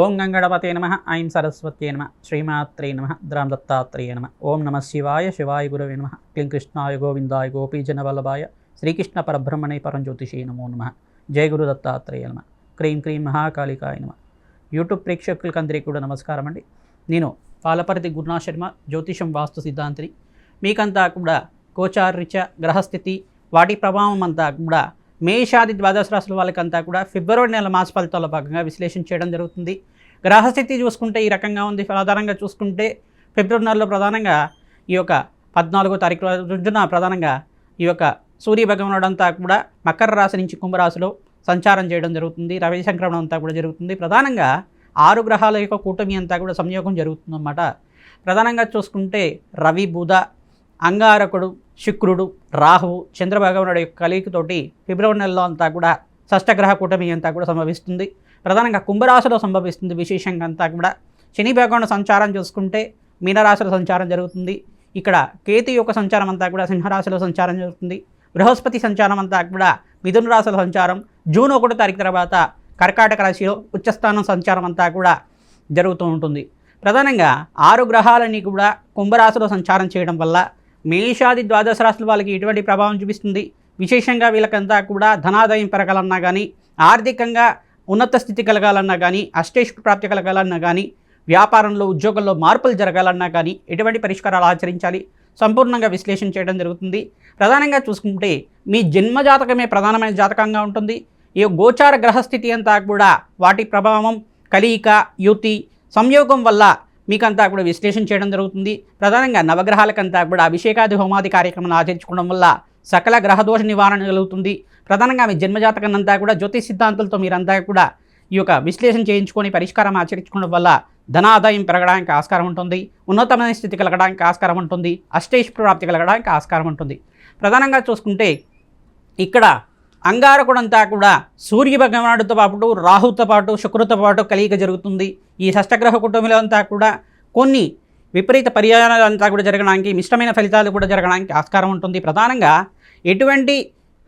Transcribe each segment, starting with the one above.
ఓం గంగణపతే నమ ఐం సరస్వతే నమ శ్రీమాత్రే నమ ద్రాం దత్తాత్రేయ నమ. ఓం నమ శివాయ శివాయ గురవే నమ. క్లీం కృష్ణాయ గోవిందాయ గోపీజన వల్లభాయ శ్రీకృష్ణ పరబ్రహ్మణే పరంజ్యోతిషే నమో నమ. జయ గురు దత్తాత్రేయ నమ. క్రీం క్రీం మహాకాళికాయ నమ. యూట్యూబ్ ప్రేక్షకులకి అందరికీ కూడా నమస్కారం అండి. నేను పాలపర్తి గురునా శర్మ జ్యోతిషం వాస్తు సిద్ధాంతిని. మీకంతా కూడా గోచారిత్య గ్రహస్థితి వాటి ప్రభావం అంతా కూడా మేషాది ద్వాదశ రాశుల వాళ్ళకంతా కూడా ఫిబ్రవరి నెల మాస ఫలితాల భాగంగా విశ్లేషణ చేయడం జరుగుతుంది. గ్రహస్థితి చూసుకుంటే ఈ రకంగా ఉంది. ఆధారంగా చూసుకుంటే ఫిబ్రవరి నెలలో ప్రధానంగా ఈ యొక్క పద్నాలుగో తారీఖు రోజున ప్రధానంగా ఈ యొక్క సూర్య భగవానుడు అంతా కూడా మకర రాశి నుంచి కుంభరాశిలో సంచారం చేయడం జరుగుతుంది. రవి సంక్రమణం అంతా కూడా జరుగుతుంది. ప్రధానంగా ఆరు గ్రహాల యొక్క కూటమి అంతా కూడా సంయోగం జరుగుతుందన్నమాట. ప్రధానంగా చూసుకుంటే రవి బుధ అంగారకుడు శుక్రుడు రాహువు చంద్రభగవానుడు యొక్క కలిగితోటి ఫిబ్రవరి నెలలో అంతా కూడా షష్టగ్రహ కూటమి అంతా కూడా సంభవిస్తుంది. ప్రధానంగా కుంభరాశిలో సంభవిస్తుంది విశేషంగా అంతా కూడా. శని భగవాను సంచారం చూసుకుంటే మీనరాశిలో సంచారం జరుగుతుంది. ఇక్కడ కేతు యొక్క సంచారం అంతా కూడా సింహరాశిలో సంచారం జరుగుతుంది. బృహస్పతి సంచారం అంతా కూడా మిథున రాశుల సంచారం. జూన్ ఒకటో తారీఖు తర్వాత కర్కాటక రాశిలో ఉచ్చస్థానం సంచారం అంతా కూడా జరుగుతూ ఉంటుంది. ప్రధానంగా ఆరు గ్రహాలని కూడా కుంభరాశిలో సంచారం చేయడం వల్ల మేషాది ద్వాదశ రాశుల వాళ్ళకి ఎటువంటి ప్రభావం చూపిస్తుంది? విశేషంగా వీళ్ళకంతా కూడా ధనాదాయం పెరగాలన్నా కానీ ఆర్థికంగా ఉన్నత స్థితి కలగాలన్నా కానీ అష్టేష్ ప్రాప్తి కలగాలన్నా కానీ వ్యాపారంలో ఉద్యోగంలో మార్పులు జరగాలన్నా కానీ ఎటువంటి పరిష్కారాలు ఆచరించాలి? సంపూర్ణంగా విశ్లేషణ చేయడం జరుగుతుంది. ప్రధానంగా చూసుకుంటే మీ జన్మజాతకమే ప్రధానమైన జాతకంగా ఉంటుంది. ఈ గోచార గ్రహస్థితి అంతా కూడా వాటి ప్రభావం కలియిక యుతి సంయోగం వల్ల మీకంతా కూడా విశ్లేషణ చేయడం జరుగుతుంది. ప్రధానంగా నవగ్రహాలకంతా కూడా అభిషేకాది హోమాది కార్యక్రమాన్ని ఆచరించుకోవడం వల్ల సకల గ్రహదోష నివారణ కలుగుతుంది. ప్రధానంగా మీ జన్మజాతకన్నంతా కూడా జ్యోతిష్ సిద్ధాంతాలతో మీరంతా కూడా ఈ యొక్క విశ్లేషణ చేయించుకొని పరిష్కారం ఆచరించుకోవడం వల్ల ధనాదాయం పెరగడానికి ఆస్కారం ఉంటుంది. ఉన్నతమైన స్థితి కలగడానికి ఆస్కారం ఉంటుంది. అష్టేష్ ప్రాప్తి కలగడానికి ఆస్కారం ఉంటుంది. ప్రధానంగా చూసుకుంటే ఇక్కడ అంగారకుడంతా కూడా సూర్య భగవానుడితో పాటు రాహుతో పాటు శుక్రుతో పాటు కలియిక జరుగుతుంది. ఈ షష్టగ్రహ కుటుంబంలో అంతా కూడా కొన్ని విపరీత పర్యాయాలు అంతా కూడా జరగడానికి మిశ్రమైన ఫలితాలు కూడా జరగడానికి ఆస్కారం ఉంటుంది. ప్రధానంగా ఎటువంటి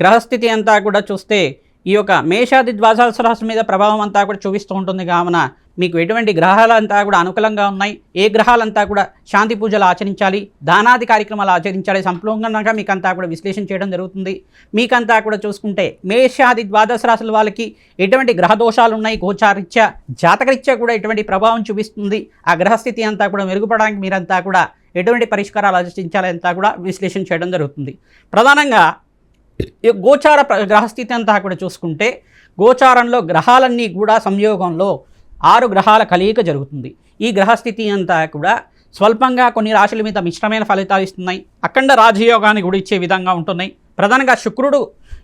గ్రహస్థితి అంతా కూడా చూస్తే ఈ యొక్క మేషాది ద్వాదశ రాశి మీద ప్రభావం అంతా కూడా చూపిస్తూ ఉంటుంది. కావున మీకు ఎటువంటి గ్రహాలంతా కూడా అనుకూలంగా ఉన్నాయి. ఏ గ్రహాలంతా కూడా శాంతి పూజలు ఆచరించాలి దానాది కార్యక్రమాలు ఆచరించాలి సంపూర్ణంగా మీకంతా కూడా విశ్లేషణ చేయడం జరుగుతుంది. మీకంతా కూడా చూసుకుంటే మేషాది ద్వాదశ రాశుల వాళ్ళకి ఎటువంటి గ్రహ దోషాలు ఉన్నాయి? గోచారీత్యా జాతకరీత్యా కూడా ఎటువంటి ప్రభావం చూపిస్తుంది? ఆ గ్రహస్థితి అంతా కూడా మెరుగుపడడానికి మీరంతా కూడా ఎటువంటి పరిష్కారాలు ఆచరించాలంతా కూడా విశ్లేషణ చేయడం జరుగుతుంది. ప్రధానంగా ఈ గోచార ప్ర- గ్రహస్థితి అంతా కూడా చూసుకుంటే గోచారంలో గ్రహాలన్నీ కూడా సంయోగంలో ఆరు గ్రహాల కలయిక జరుగుతుంది. ఈ గ్రహస్థితి అంతా కూడా స్వల్పంగా కొన్ని రాశుల మీద మిశ్రమైన ఫలితాలు ఇస్తున్నాయి. అఖండ రాజయోగాన్ని కూడా ఇచ్చే విధంగా ఉంటున్నాయి. ప్రధానంగా శుక్రుడు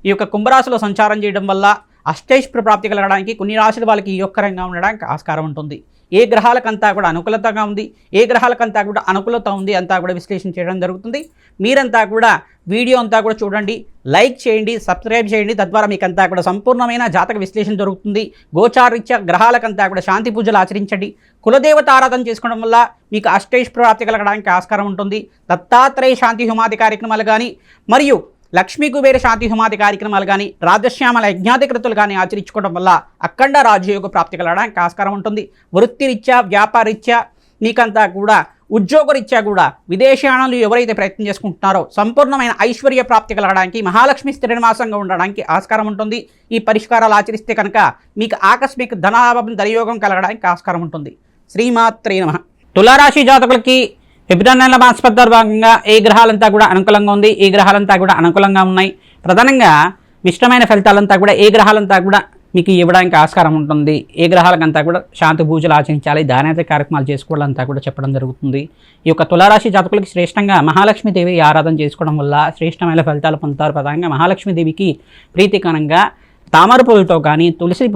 ఈ యొక్క కుంభరాశిలో సంచారం చేయడం వల్ల అష్టైశ్వర ప్రాప్తి కలగడానికి కొన్ని రాశుల వాళ్ళకి యోగకరంగా ఉండడానికి ఆస్కారం ఉంటుంది. ఏ గ్రహాలకంతా కూడా అనుకూలతగా ఉంది ఏ గ్రహాలకంతా కూడా అనుకూలత ఉంది అంతా కూడా విశ్లేషణ చేయడం జరుగుతుంది. మీరంతా కూడా వీడియో అంతా కూడా చూడండి లైక్ చేయండి సబ్స్క్రైబ్ చేయండి. తద్వారా మీకంతా కూడా సంపూర్ణమైన జాతక విశ్లేషణ దొరుకుతుంది. గోచారీత్య గ్రహాలకంతా కూడా శాంతి పూజలు ఆచరించండి. కులదేవత ఆరాధన చేసుకోవడం వల్ల మీకు అష్టైష్ ప్రాప్తి కలగడానికి ఆస్కారం ఉంటుంది. దత్తాత్రేయ శాంతి హోమాది కార్యక్రమాలు కానీ మరియు లక్ష్మీ కుబేర శాంతి హోమాది కార్యక్రమాలు కానీ రాజశ్యామల యజ్ఞాధికృతులు కానీ ఆచరించుకోవడం వల్ల అఖండ రాజయోగ ప్రాప్తి కలగడానికి ఆస్కారం ఉంటుంది. వృత్తిరీత్యా వ్యాపారరీత్యా మీకంతా కూడా ఉద్యోగరీత్యా కూడా విదేశాణాలు ఎవరైతే ప్రయత్నం చేసుకుంటున్నారో సంపూర్ణమైన ఐశ్వర్య ప్రాప్తి కలగడానికి మహాలక్ష్మి శ్రీనివాసంగా ఉండడానికి ఆస్కారం ఉంటుంది. ఈ పరిష్కారాలు ఆచరిస్తే కనుక మీకు ఆకస్మిక ధనాభం ధనయోగం కలగడానికి ఆస్కారం ఉంటుంది. శ్రీమాత్రే నమ. తులారాశి జాతకులకి ఫిబ్రవరి నెల మాసపద్దారు భాగంగా ఏ గ్రహాలంతా కూడా అనుకూలంగా ఉంది. ఏ గ్రహాలంతా కూడా అనుకూలంగా ఉన్నాయి. ప్రధానంగా మిష్టమైన ఫలితాలంతా కూడా ఏ గ్రహాలంతా కూడా మీకు ఇవ్వడానికి ఆస్కారం ఉంటుంది. ఏ గ్రహాలకంతా కూడా శాంతి పూజలు ఆచరించాలి. దానేత కార్యక్రమాలు చేసుకోవాలంతా కూడా చెప్పడం జరుగుతుంది. ఈ యొక్క తులారాశి జాతకులకి శ్రేష్టంగా మహాలక్ష్మీదేవి ఆరాధన చేసుకోవడం వల్ల శ్రేష్టమైన ఫలితాలు పొందుతారు. ప్రధానంగా మహాలక్ష్మీదేవికి ప్రీతికరంగా తామర పూలతో కానీ తులసి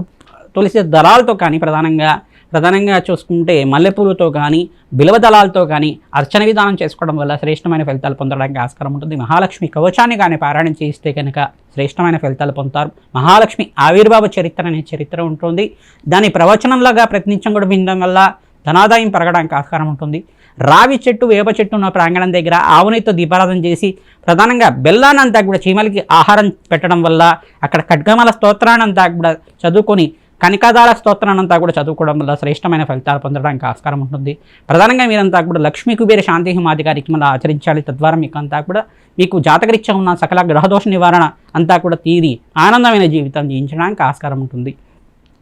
తులసి దళాలతో కానీ ప్రధానంగా ప్రధానంగా చూసుకుంటే మల్లెపూలతో కానీ బిలవ దళాలతో కానీ అర్చన విధానం చేసుకోవడం వల్ల శ్రేష్టమైన ఫలితాలు పొందడానికి ఆస్కారం ఉంటుంది. మహాలక్ష్మి కవచాన్ని కానీ పారాయణం చేస్తే కనుక శ్రేష్టమైన ఫలితాలు పొందుతారు. మహాలక్ష్మి ఆవిర్భావ చరిత్ర అనే చరిత్ర ఉంటుంది. దాని ప్రవచనంలాగా ప్రతినిత్యం కూడా వినడం వల్ల ధనాదాయం పెరగడానికి ఆస్కారం ఉంటుంది. రావి చెట్టు వేప చెట్టు ఉన్న ప్రాంగణం దగ్గర ఆవునితో దీపారాధన చేసి ప్రధానంగా బెల్లానంతా కూడా చీమలకి ఆహారం పెట్టడం వల్ల అక్కడ ఖడ్గమల స్తోత్రానంతా కూడా చదువుకొని కనికాదార స్తోత్రాన్ని అంతా కూడా చదువుకోవడం వల్ల శ్రేష్టమైన ఫలితాలు పొందడానికి ఆస్కారం ఉంటుంది. ప్రధానంగా మీరంతా కూడా లక్ష్మీ కుబేర శాంతి హిమాధికారికి మళ్ళీ ఆచరించాలి. తద్వారా మీకు అంతా కూడా మీకు జాతకరీత్యా ఉన్న సకల గ్రహదోష నివారణ అంతా కూడా తీరి ఆనందమైన జీవితం జీవించడానికి ఆస్కారం ఉంటుంది.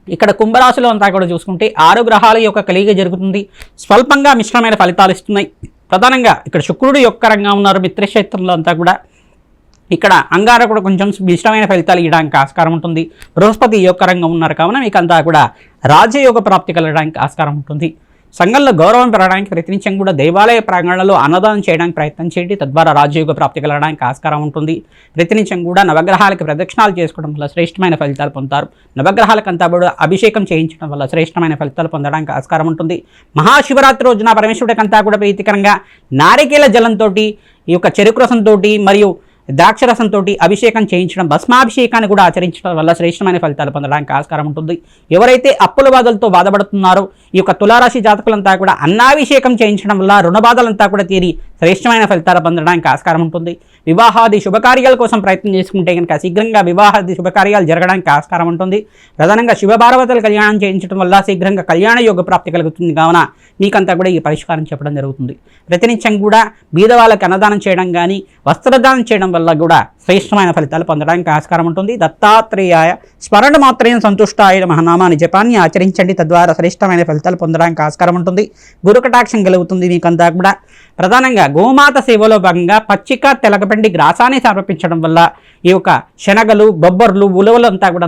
ఇక్కడ కుంభరాశిలో అంతా కూడా చూసుకుంటే ఆరు గ్రహాల యొక్క కలిగి జరుగుతుంది. స్వల్పంగా మిశ్రమైన ఫలితాలు ఇస్తున్నాయి. ప్రధానంగా ఇక్కడ శుక్రుడు యొక్క రంగా ఉన్నారు. మిత్రక్షేత్రంలో అంతా కూడా ఇక్కడ అంగార కూడా కొంచెం ఇష్టమైన ఫలితాలు ఇవ్వడానికి ఆస్కారం ఉంటుంది. బృహస్పతి యొక్క రంగం ఉన్నారు కావున మీకు అంతా కూడా రాజయోగ ప్రాప్తి కలగడానికి ఆస్కారం ఉంటుంది. సంఘంలో గౌరవం పెరగడానికి ప్రయత్నించం కూడా దేవాలయ ప్రాంగణంలో అన్నదానం చేయడానికి ప్రయత్నం చేయండి. తద్వారా రాజయోగ ప్రాప్తి కలగడానికి ఆస్కారం ఉంటుంది. ప్రతినిత్యం కూడా నవగ్రహాలకు ప్రదక్షిణాలు చేసుకోవడం వల్ల శ్రేష్టమైన ఫలితాలు పొందుతారు. నవగ్రహాలకంతా కూడా అభిషేకం చేయించడం వల్ల శ్రేష్టమైన ఫలితాలు పొందడానికి ఆస్కారం ఉంటుంది. మహాశివరాత్రి రోజున పరమేశ్వరుడికంతా కూడా ప్రీతికరంగా నారికేల జలంతో ఈ యొక్క చెరుకు రసంతో మరియు ద్రాక్షరసంతో అభిషేకం చేయించడం భస్మాభిషేకాన్ని కూడా ఆచరించడం వల్ల శ్రేష్టమైన ఫలితాలు పొందడానికి ఆస్కారం ఉంటుంది. ఎవరైతే అప్పుల బాధలతో బాధపడుతున్నారో ఈ యొక్క తులారాశి జాతకులంతా కూడా అన్నాభిషేకం చేయించడం వల్ల రుణ బాధలంతా కూడా తీరి శ్రేష్టమైన ఫలితాలు పొందడానికి ఆస్కారం ఉంటుంది. వివాహాది శుభకార్యాల కోసం ప్రయత్నం చేసుకుంటే కనుక శీఘ్రంగా వివాహాది శుభకార్యాలు జరగడానికి ఆస్కారం ఉంటుంది. ప్రధానంగా శివపార్వతుల కళ్యాణం చేయించడం వల్ల శీఘ్రంగా కళ్యాణ యోగ ప్రాప్తి కలుగుతుంది. కావున మీకంతా కూడా ఈ పరిష్కారం చెప్పడం జరుగుతుంది. ప్రతినిత్యం కూడా బీదవాళ్ళకి అన్నదానం చేయడం కానీ వస్త్రదానం చేయడం వల్ల కూడా శ్రేష్టమైన ఫలితాలు పొందడానికి ఆస్కారం ఉంటుంది. దత్తాత్రేయాయ స్మరణ మాత్రమే సంతుష్టాయ మహానామాన్ని జపాన్ని ఆచరించండి. తద్వారా శ్రేష్టమైన ఫలితాలు పొందడానికి ఆస్కారం ఉంటుంది. గురుకటాక్షం కలుగుతుంది మీకంతా కూడా. ప్రధానంగా గోమాత సేవలో భాగంగా పచ్చిక తెలగపిండి గ్రాసాన్ని సమర్పించడం వల్ల ఈ యొక్క శనగలు బొబ్బర్లు ఉలవలు అంతా కూడా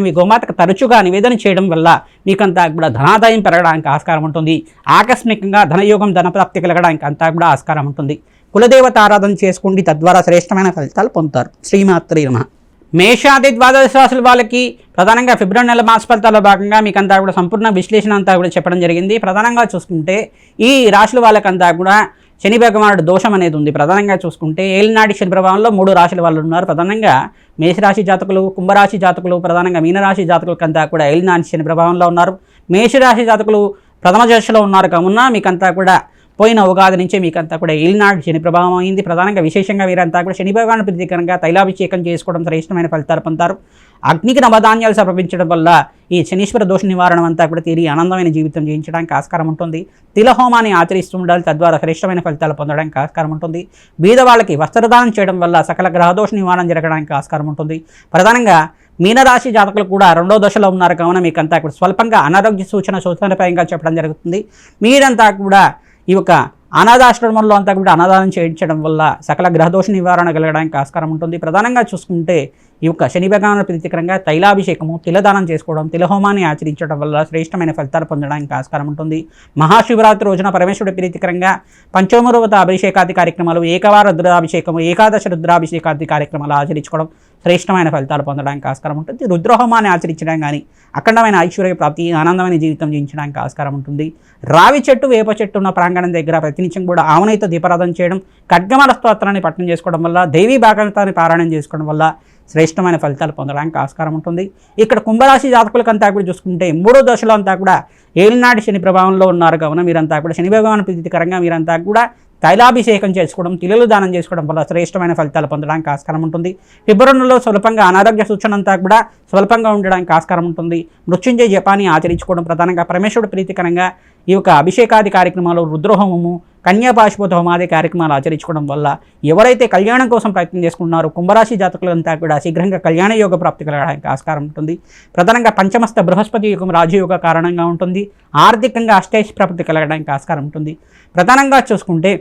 మీ గోమాతకు తరచుగా నివేదన చేయడం వల్ల మీకంతా కూడా ధనాదాయం పెరగడానికి ఆస్కారం ఉంటుంది. ఆకస్మికంగా ధనయోగం ధనప్రాప్తి కలగడానికి అంతా కూడా ఆస్కారం ఉంటుంది. కులదేవత ఆరాధన చేసుకోండి. తద్వారా శ్రేష్టమైన ఫలితాలు పొందుతారు. శ్రీమాత్రి నమ. మేషాది ద్వాదశ రాశుల వాళ్ళకి ప్రధానంగా ఫిబ్రవరి నెల మాస ఫలితాల్లో భాగంగా మీకు అంతా కూడా సంపూర్ణ విశ్లేషణ అంతా కూడా చెప్పడం జరిగింది. ప్రధానంగా చూసుకుంటే ఈ రాశుల వాళ్ళకంతా కూడా శని భగవానుడు దోషం అనేది ఉంది. ప్రధానంగా చూసుకుంటే ఏలినాటి శని ప్రభావంలో మూడు రాశుల వాళ్ళు ఉన్నారు. ప్రధానంగా మేషరాశి జాతకులు కుంభరాశి జాతకులు ప్రధానంగా మీనరాశి జాతకులకంతా కూడా ఏలినాటి శని ప్రభావంలో ఉన్నారు. మేషరాశి జాతకులు ప్రథమ దశలో ఉన్నారు. కావున మీకంతా కూడా పోయిన ఉగాది నుంచి మీకంతా కూడా ఏలినాడు శని ప్రభావం అయింది. ప్రధానంగా విశేషంగా వీరంతా కూడా శని భగవాన్ తైలాభిషేకం చేసుకోవడం శ్రేష్టమైన ఫలితాలు పొందుతారు. అగ్నికి నవధాన్యాలు సమర్పించడం వల్ల ఈ శనీశ్వర దోష నివారణ అంతా కూడా తీరి ఆనందమైన జీవితం జీవించడానికి ఆస్కారం ఉంటుంది. తిలహోమాన్ని ఆచరిస్తూ ఉండాలి తద్వారా శ్రేష్టమైన ఫలితాలు పొందడానికి ఆస్కారం ఉంటుంది. బీద వాళ్ళకి వస్త్రదానం చేయడం వల్ల సకల గ్రహదోష నివారణ జరగడానికి ఆస్కారం ఉంటుంది. ప్రధానంగా మీనరాశి జాతకులు కూడా రెండో దశలో ఉన్నారు. కావున మీకంతా కూడా స్వల్పంగా అనారోగ్య సూచన సూచనపరంగా చెప్పడం జరుగుతుంది. మీరంతా కూడా ఈ యొక్క అనాథాశ్రమంలో అంతా కూడా అనాదానం చేయించడం వల్ల సకల గ్రహదోష నివారణ కలగడానికి ఆస్కారం ఉంటుంది. ప్రధానంగా చూసుకుంటే ఈ యొక్క శని భగవాన ప్రీతికరంగా తైలాభిషేకము తిలదానం చేసుకోవడం తిలహోమాన్ని ఆచరించడం వల్ల శ్రేష్టమైన ఫలితాలు పొందడానికి ఆస్కారం ఉంటుంది. మహాశివరాత్రి రోజున పరమేశ్వరుడి ప్రీతికరంగా పంచమరువత అభిషేకాది కార్యక్రమాలు ఏకవార రుద్రాభిషేకము ఏకాదశ రుద్రాభిషేకాది కార్యక్రమాలు ఆచరించుకోవడం శ్రేష్టమైన ఫలితాలు పొందడానికి ఆస్కారం ఉంటుంది. రుద్రహోమాన్ని ఆచరించడం కానీ అఖండమైన ఐశ్వర్య ప్రాప్తి ఆనందమైన జీవితం జీవించడానికి ఆస్కారం ఉంటుంది. రావి చెట్టు వేప చెట్టు ఉన్న ప్రాంగణం దగ్గర ప్రతినిత్యం కూడా ఆవునైతే దీపారాధన చేయడం ఖడ్గమల స్తోత్రాన్ని పట్టణం చేసుకోవడం వల్ల దేవీ భాగవతాన్ని పారాయణం చేసుకోవడం వల్ల శ్రేష్టమైన ఫలితాలు పొందడానికి ఆస్కారం ఉంటుంది. ఇక్కడ కుంభరాశి జాతకులకంతా కూడా చూసుకుంటే మూడో దశలో అంతా కూడా ఏలినాటి శని ప్రభావంలో ఉన్నారు. కావున మీరంతా కూడా శని భగవాన్ ప్రీతికరంగా మీరంతా కూడా తైలాభిషేకం చేసుకోవడం తిలలు దానం చేసుకోవడం వల్ల శ్రేష్టమైన ఫలితాలు పొందడానికి ఆస్కారం ఉంటుంది. ఫిబ్రవరిలో స్వల్పంగా అనారోగ్య సూచన అంతా కూడా స్వల్పంగా ఉండడానికి ఆస్కారం ఉంటుంది. మృత్యుంజయ జపాన్ని ఆచరించుకోవడం ప్రధానంగా పరమేశ్వరుడు ప్రీతికరంగా ఈ యొక్క అభిషేకాది కార్యక్రమాలు రుద్రహోమము కన్యాపాశుపత హోమాది కార్యక్రమాలు ఆచరించుకోవడం వల్ల ఎవరైతే కళ్యాణం కోసం ప్రయత్నం చేసుకుంటున్నారో కుంభరాశి జాతకులంతా కూడా శీఘ్రంగా కళ్యాణ యోగ ప్రాప్తి కలగడానికి ఆస్కారం ఉంటుంది. ప్రధానంగా పంచమస్త బృహస్పతి యుగం రాజయోగ కారణంగా ఉంటుంది. ఆర్థికంగా అష్టేష్ ప్రాప్తి కలగడానికి ఆస్కారం ఉంటుంది. ప్రధానంగా చూసుకుంటే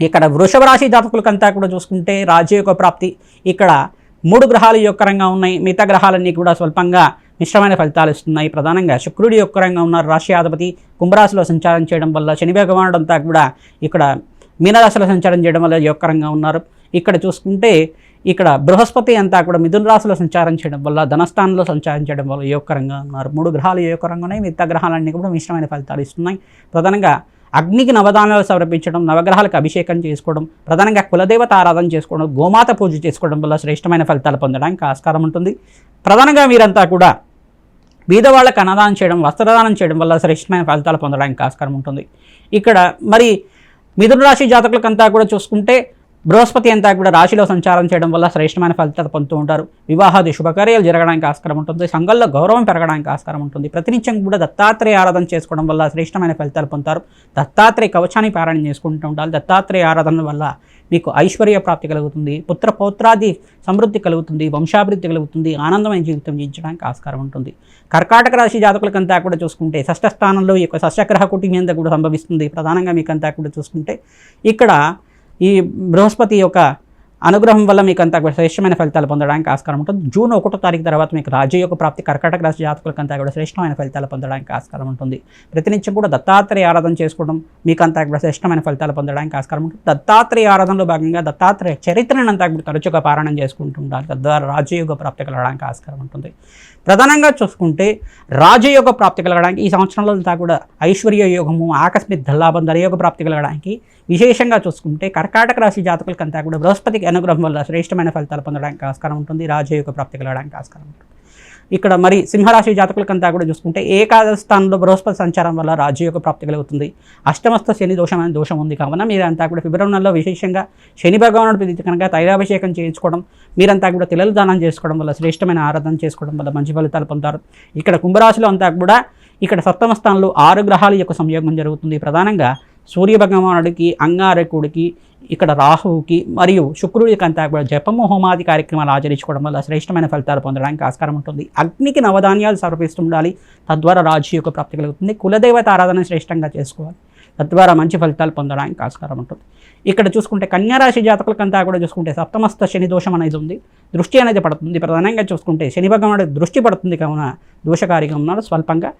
ఇక్కడ వృషభ రాశి జాతకులకంతా కూడా చూసుకుంటే రాజయోగ ప్రాప్తి ఇక్కడ మూడు గ్రహాలు యొక్కరంగా ఉన్నాయి. మిగతా గ్రహాలన్నీ కూడా స్వల్పంగా మిశ్రమైన ఫలితాలు ఇస్తున్నాయి. ప్రధానంగా శుక్రుడి యొక్క రంగం ఉన్న రాష్ట్రాధిపతి కుంభరాశిలో సంచారం చేయడం వల్ల శని భగవానుడంతా కూడా ఇక్కడ మీనరాశిలో సంచారం చేయడం వల్ల యొక్క రంగం ఉన్నారు. ఇక్కడ చూసుకుంటే ఇక్కడ బృహస్పతి అంతా కూడా మిథున రాశిలో సంచారం చేయడం వల్ల ధనస్థానంలో సంచారం చేయడం వల్ల యోగకరంగా ఉన్నారు. మూడు గ్రహాలు యోగకరంగా ఉన్నాయి. మిగతా గ్రహాలన్నీ కూడా మిశ్రమైన ఫలితాలు ఇస్తున్నాయి. ప్రధానంగా అగ్నికి నవదానాలు సమర్పించడం నవగ్రహాలకు అభిషేకం చేసుకోవడం ప్రధానంగా కులదేవత ఆరాధన చేసుకోవడం గోమాత పూజ చేసుకోవడం వల్ల శ్రేష్టమైన ఫలితాలు పొందడానికి ఆస్కారం ఉంటుంది. ప్రధానంగా మీరంతా కూడా బీదవాళ్ళకి అన్నదానం చేయడం వస్త్రదానం చేయడం వల్ల శ్రేష్టమైన ఫలితాలు పొందడానికి ఆస్కారం ఉంటుంది. ఇక్కడ మరి మిథున రాశి జాతకులకంతా కూడా చూసుకుంటే బృహస్పతి అంతా కూడా రాశిలో సంచారం చేయడం వల్ల శ్రేష్టమైన ఫలితాలు పొందుతూ ఉంటారు. వివాహాది శుభకార్యాలు జరగడానికి ఆస్కారం ఉంటుంది. సంఘంలో గౌరవం పెరగడానికి ఆస్కారం ఉంటుంది. ప్రతినిత్యం కూడా దత్తాత్రేయ ఆరాధన చేసుకోవడం వల్ల శ్రేష్టమైన ఫలితాలు పొందుతారు. దత్తాత్రేయ కవచాన్ని పారాయణ చేసుకుంటూ ఉండాలి. దత్తాత్రేయ ఆరాధన వల్ల మీకు ఐశ్వర్య ప్రాప్తి కలుగుతుంది పుత్ర పౌత్రాది సమృద్ధి కలుగుతుంది వంశాభివృద్ధి కలుగుతుంది ఆనందమైన జీవితం జీవించడానికి ఆస్కారం ఉంటుంది. కర్కాటక రాశి జాతకులకంతా కూడా చూసుకుంటే షష్ఠ స్థానంలో ఈ యొక్క షష్టగ్రహ కూడా సంభవిస్తుంది. ప్రధానంగా మీకంతా కూడా చూసుకుంటే ఇక్కడ ఈ బృహస్పతి యొక్క అనుగ్రహం వల్ల మీకు అంత శ్రేష్టమైన ఫలితాలు పొందడానికి ఆస్కారం ఉంటుంది. జూన్ ఒకటో తారీఖు తర్వాత మీకు రాజయోగ ప్రాప్తి కర్కటక రాశి జాతకులకంతా కూడా శ్రేష్టమైన ఫలితాలు పొందడానికి ఆస్కారం ఉంటుంది. ప్రతినిత్యం కూడా దత్తాత్రేయ ఆరాధన చేసుకోవడం మీకు అంతా కూడా శ్రేష్టమైన ఫలితాలు పొందడానికి ఆస్కారం ఉంటుంది. దత్తాత్రేయ ఆరాధనలో భాగంగా దత్తాత్రేయ చరిత్రను అంతా కూడా తరచుగా పారాయణం చేసుకుంటూ ఉండాలి. తద్వారా రాజయోగ ప్రాప్తి కలగడానికి ఆస్కారం ఉంటుంది. ప్రధానంగా చూసుకుంటే రాజయోగ ప్రాప్తి కలగడానికి ఈ సంవత్సరంలో అంతా కూడా ఐశ్వర్య యోగము ఆకస్మిక ధల్లాభం ధరయోగ ప్రాప్తి కలగడానికి విశేషంగా చూసుకుంటే కర్కాటక రాశి జాతకులకంతా కూడా బృహస్పతికి అనుగ్రహం వల్ల శ్రేష్టమైన ఫలితాలు పొందడానికి ఆస్కారం ఉంటుంది. రాజయోగ ప్రాప్తి కలగడానికి ఆస్కారం ఉంటుంది. ఇక్కడ మరి సింహరాశి జాతకులకంతా కూడా చూసుకుంటే ఏకాదశ స్థానంలో బృహస్పతి సంచారం వల్ల రాజయోగ ప్రాప్తి కలుగుతుంది. అష్టమస్థ శని దోషం అనే దోషం ఉంది కావున మీరంతా కూడా ఫిబ్రవరి నెలలో విశేషంగా శని భగవానుడు ప్రీతి కనుక తైలాభిషేకం చేయించుకోవడం మీరంతా కూడా తిలలు దానం చేసుకోవడం వల్ల శ్రేష్టమైన ఆరాధన చేసుకోవడం వల్ల మంచి ఫలితాలు పొందుతారు ఇక్కడ కుంభరాశిలో అంతా కూడా ఇక్కడ సప్తమ స్థానంలో ఆరు గ్రహాల యొక్క సంయోగం జరుగుతుంది. ప్రధానంగా సూర్య భగవానుడికి అంగారకుడికి ఇక్కడ రాహువుకి మరియు శుక్రుడికి అంతా కూడా జపము హోమాది కార్యక్రమాలు ఆచరించుకోవడం వల్ల శ్రేష్టమైన ఫలితాలు పొందడానికి ఆస్కారం ఉంటుంది. అగ్నికి నవధాన్యాలు సమర్పిస్తుండాలి. తద్వారా రాజు యొక్క ప్రాప్తి కలుగుతుంది. కులదేవత ఆరాధన శ్రేష్టంగా చేసుకోవాలి. తద్వారా మంచి ఫలితాలు పొందడానికి ఆస్కారం ఉంటుంది. ఇక్కడ చూసుకుంటే కన్యారాశి జాతకులకంతా కూడా చూసుకుంటే సప్తమస్త శని దోషం అనేది ఉంది. దృష్టి అనేది పడుతుంది. ప్రధానంగా చూసుకుంటే శని భగవానుడు దృష్టి పడుతుంది. కావున దోషకారిగా ఉన్నాడు స్వల్పంగా.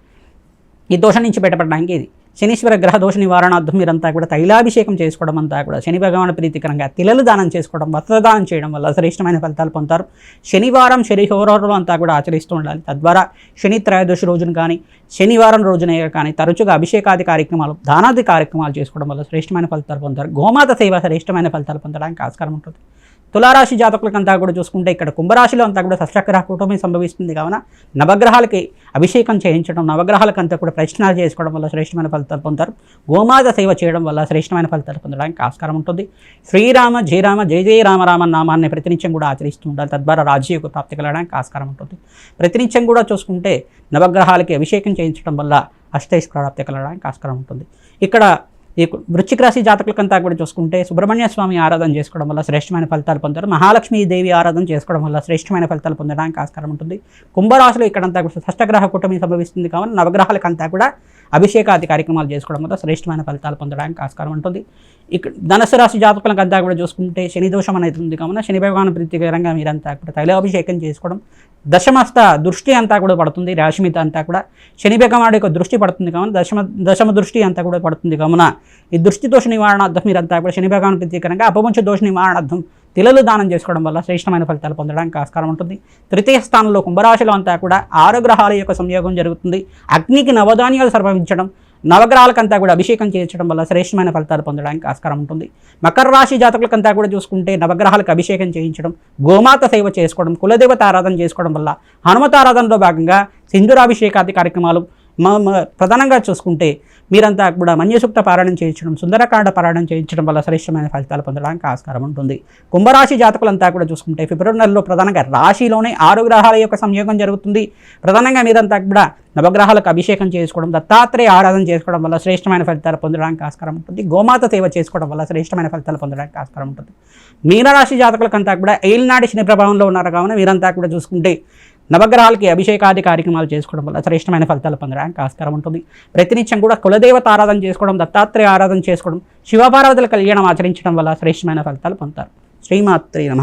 ఈ దోషం నుంచి బయటపడడానికి ఇది. శనీశ్వర గ్రహ దోష నివారణార్థం మీరంతా కూడా తైలాభిషేకం చేసుకోవడం అంతా కూడా. శని భగవాన్ ప్రీతికరంగా తిలలు దానం చేసుకోవడం వస్త్రదానం చేయడం వల్ల శ్రేష్టమైన ఫలితాలు పొందుతారు. శనివారం శని హోరాలు అంతా కూడా ఆచరిస్తూ ఉండాలి. తద్వారా శని త్రయోదశి రోజున కానీ శనివారం రోజున కానీ తరచుగా అభిషేకాది కార్యక్రమాలు దానాది కార్యక్రమాలు చేసుకోవడం వల్ల శ్రేష్టమైన ఫలితాలు పొందుతారు. గోమాత సేవ శ్రేష్టమైన ఫలితాలు పొందడానికి ఆస్కారం ఉంటుంది. తులారాశి జాతకులకంతా కూడా చూసుకుంటే ఇక్కడ కుంభరాశిలో అంతా కూడా షష్టగ్రహ కూటమి సంభవిస్తుంది కావున నవగ్రహాలకి అభిషేకం చేయించడం నవగ్రహాలకంతా కూడా ప్రశ్నలు చేసుకోవడం వల్ల శ్రేష్టమైన ఫలితాలు పొందుతారు. గోమాత సేవ చేయడం వల్ల శ్రేష్టమైన ఫలితాలు పొందడానికి ఆస్కారం ఉంటుంది. శ్రీరామ జయరామ జయ జయ రామ రామ నామాన్ని ప్రతినిత్యం కూడా ఆచరిస్తూ ఉండాలి. తద్వారా రాజ్యయోగ ప్రాప్తి కలగడానికి ఆస్కారం ఉంటుంది. ప్రతినిత్యం కూడా చూసుకుంటే నవగ్రహాలకి అభిషేకం చేయించడం వల్ల అష్టైష్ ప్రాప్తి కలగడానికి ఆస్కారం ఉంటుంది. ఇక్కడ ఈ వృశ్చిక రాశి జాతకులకంతా కూడా చూసుకుంటే సుబ్రహ్మణ్య స్వామి ఆరాధన చేసుకోవడం వల్ల శ్రేష్టమైన ఫలితాలు పొందారు. మహాలక్ష్మీ దేవి ఆరాధన చేసుకోవడం వల్ల శ్రేష్టమైన ఫలితాలు పొందడానికి ఆస్కారం ఉంటుంది. కుంభరాశులు ఇక్కడంతా కూడా షష్టగ్రహ కూటమి సంభవిస్తుంది కావున నవగ్రహాలకంతా కూడా అభిషేకాది కార్యక్రమాలు చేసుకోవడం వల్ల శ్రేష్టమైన ఫలితాలు పొందడానికి ఆస్కారం ఉంటుంది. ఇక్కడ ధనస్సు రాశి జాతకులకంతా కూడా చూసుకుంటే శని దోషం అనేది ఉంది. కావున శని భగవాన్ ప్రీతికరంగా మీరంతా కూడా తైలాభిషేకం చేసుకోవడం దశమస్త దృష్టి అంతా కూడా పడుతుంది రాశి మీద అంతా కూడా. శని భగవాడు యొక్క దృష్టి పడుతుంది. కావున దశమ దశమ దృష్టి అంతా కూడా పడుతుంది. కావున ఈ దృష్టి దోష నివారణార్థం మీరంతా కూడా శని భగవాన్ ప్రత్యేకంగా అపవంచ దోష నివారణార్థం తిలలు దానం చేసుకోవడం వల్ల శ్రేష్టమైన ఫలితాలు పొందడానికి ఆస్కారం ఉంటుంది. తృతీయ స్థానంలో కుంభరాశిలో అంతా కూడా ఆరు గ్రహాల యొక్క సంయోగం జరుగుతుంది. అగ్నికి నవధాన్యాలు సమర్పించడం నవగ్రహాలకంతా కూడా అభిషేకం చేయించడం వల్ల శ్రేష్టమైన ఫలితాలు పొందడానికి ఆస్కారం ఉంటుంది. మకర రాశి జాతకులకంతా కూడా చూసుకుంటే నవగ్రహాలకు అభిషేకం చేయించడం గోమాత సేవ చేసుకోవడం కులదేవత ఆరాధన చేసుకోవడం వల్ల హనుమతారాధనలో భాగంగా సింధురాభిషేకాది కార్యక్రమాలు ప్రధానంగా చూసుకుంటే మీరంతా కూడా మన్యసూక్త పారాయణం చేయించడం సుందరకాండ పారాయణం చేయించడం వల్ల శ్రేష్టమైన ఫలితాలు పొందడానికి ఆస్కారం ఉంటుంది. కుంభరాశి జాతకులంతా కూడా చూసుకుంటే ఫిబ్రవరి నెలలో ప్రధానంగా రాశిలోనే ఆరు గ్రహాల యొక్క సంయోగం జరుగుతుంది. ప్రధానంగా మీరంతా కూడా నవగ్రహాలకు అభిషేకం చేసుకోవడం దత్తాత్రేయ ఆరాధన చేసుకోవడం వల్ల శ్రేష్టమైన ఫలితాలు పొందడానికి ఆస్కారం ఉంటుంది. గోమాత సేవ చేసుకోవడం వల్ల శ్రేష్టమైన ఫలితాలు పొందడానికి ఆస్కారం ఉంటుంది. మీనరాశి జాతకులకంతా కూడా ఏలినాటి శని ప్రభావంలో ఉన్నారు. కావున మీరంతా కూడా చూసుకుంటే నవగ్రహాలకి అభిషేకాది కార్యక్రమాలు చేసుకోవడం వల్ల శ్రేష్టమైన ఫలితాలు పొందడానికి ఆస్కారం ఉంటుంది. ప్రతినిత్యం కూడా కులదేవత ఆరాధన చేసుకోవడం దత్తాత్రేయ ఆరాధన చేసుకోవడం శివపార్వతుల కళ్యాణం ఆచరించడం వల్ల శ్రేష్టమైన ఫలితాలు పొందుతారు. శ్రీమాత్రి నమ.